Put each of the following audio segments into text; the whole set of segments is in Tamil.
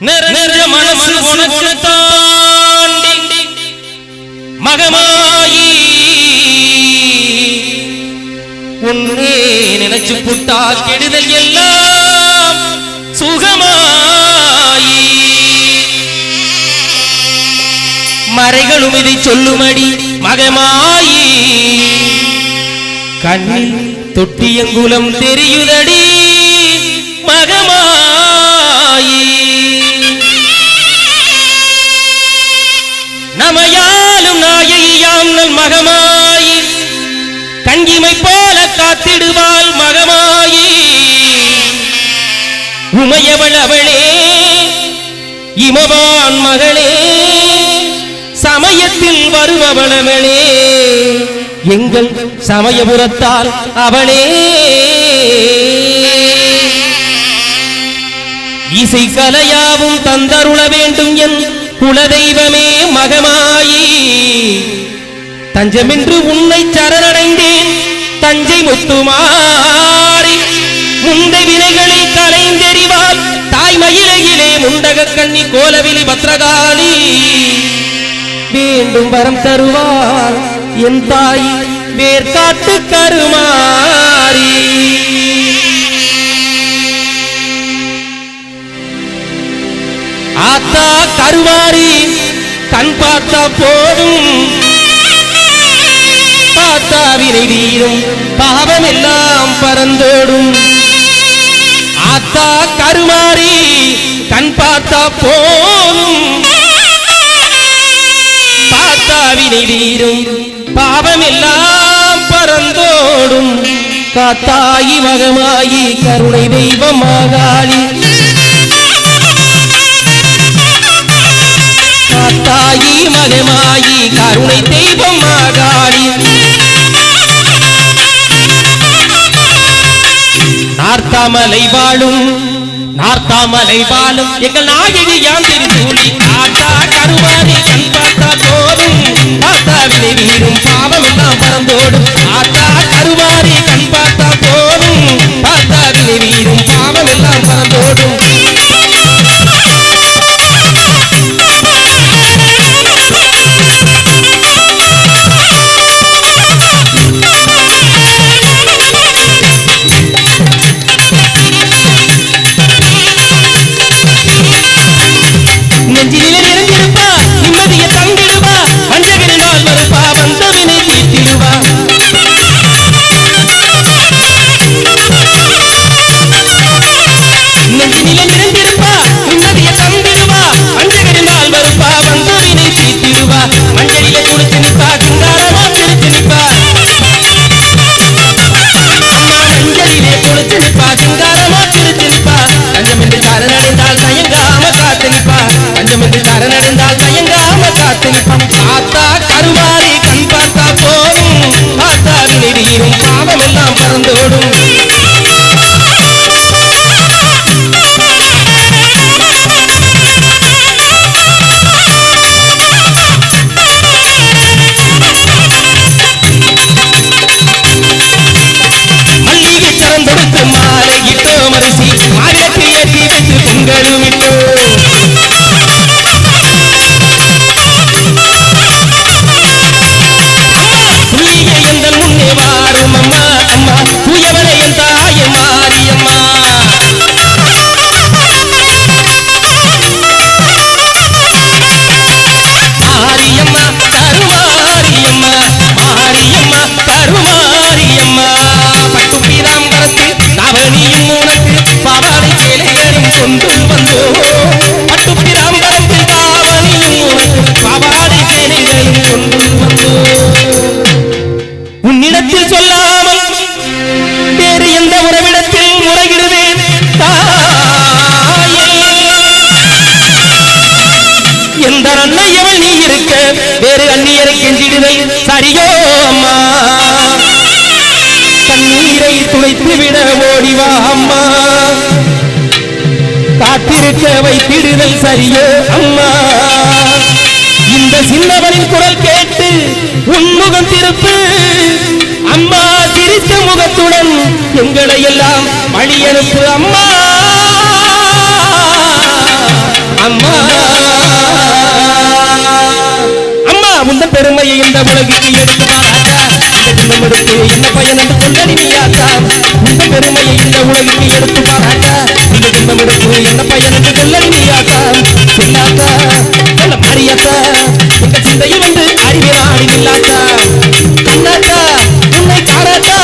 நிறைஞ்ச மனசு உனக்கு தாண்டி மகமாயி உன்னே நினைச்சு புட்டா கெடுதல் எல்லாம் சுகமாயி. மறைகளும் இதை சொல்லுமடி மகமாயி. கண்ணில் தொட்டியங்குலம் தெரியுதடி மகமாயி. நமையாலும் நாயகியாம் நல் மகமாயி. கங்கிமை போல காத்திடுவாள் மகமாயி. உமையவள் அவளே இமவான் மகளே சமயத்தில் வருபவளவளே. எங்கள் சமயபுரத்தால் அவளே. இசை கலையாவும் தந்தருள வேண்டும் என் குலதெய்வமே மகமாயி. தஞ்சமென்று உன்னை சரணடைந்தேன் தஞ்சை முத்துமாறி. முந்தை வினைகளை கலைந்தெறிவாள் தாய்மயிலையிலே முண்டக கண்ணி கோலவிலி பத்ரகாளி. வேண்டும் வரம் தருவார் என் தாய் வேர்காட்டு கருமாறி. ஆத்தா கருவாரி கண் பார்த்தா போடும் ஆத்தாவினை வீரும் பாவம் எல்லாம் பறந்தோடும். ஆத்தா கருமாறி கண் பார்த்தா போதும். பார்த்தாவினை வீரும் பாவம் எல்லாம் பறந்தோடும். காத்தாயி மகமாயி கருணை தெய்வமாகாளி. நார்த்தாமலை வாழும் நார்த்தாமலை வாழும். எங்கள் நாயகி யாந்திரி திருச்சூலி காட்டா கருவாரி கண் பார்த்தா போதும். பார்த்தாவினை வீரும் பாவம் எல்லாம் பறந்தோடும். காட்டா துயரை துளைத்து விட ஓடிவா அம்மா. காத்திருக்க வைத்திடுதல் சரியோ அம்மா. இந்த சின்னவனின் குரல் கேட்டு உன்முகம் திருப்பு. அம்மா சிரித்த முகத்துடன் எங்களை எல்லாம் வழி அம்மா. அம்மா. அம்மா உந்த பெருமையை இந்த உலகிற்கு எடுத்து என்ன பயன் என்று கொண்டனி நீயாத்தா இந்த பெருமையை இந்த உலகிற்கு எடுத்து பாராட்ட? இந்த ஜென்மம் எடுத்து என்ன பயன் என்று சொல்லடி நீயாத்தா சொல்லாத்தா சொல்ல மாறியாத்தா எங்க சிந்தையும் வந்து அறிவே மாறி நில்லாத்தா கண்ணாத்தா உன்னை காராட்டா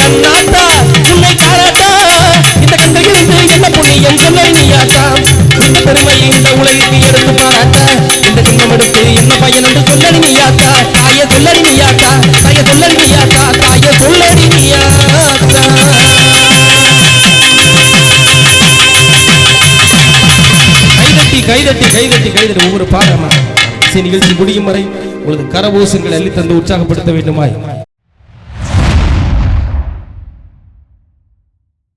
கண்ணாத்தா உன்னை காராத்தா இந்த கண்டையில் இருந்து என்ன புண்ணியம் சொல்ல நீயாக்கா இந்த பெருமையை இந்த உலகிற்கு எடுத்து பாராட்ட? இந்த ஜென்மம் எடுத்து என்ன பையன் என்று சொல்லடி நீயாத்தா? தாய கைதட்டி கைதட்டி கைதட்டி கைதட்டி ஒவ்வொரு பாடமா நிகழ்ச்சி முடியும் வரை உங்களது கரவோசங்களை அள்ளி தந்து உற்சாகப்படுத்த வேண்டுமாய்.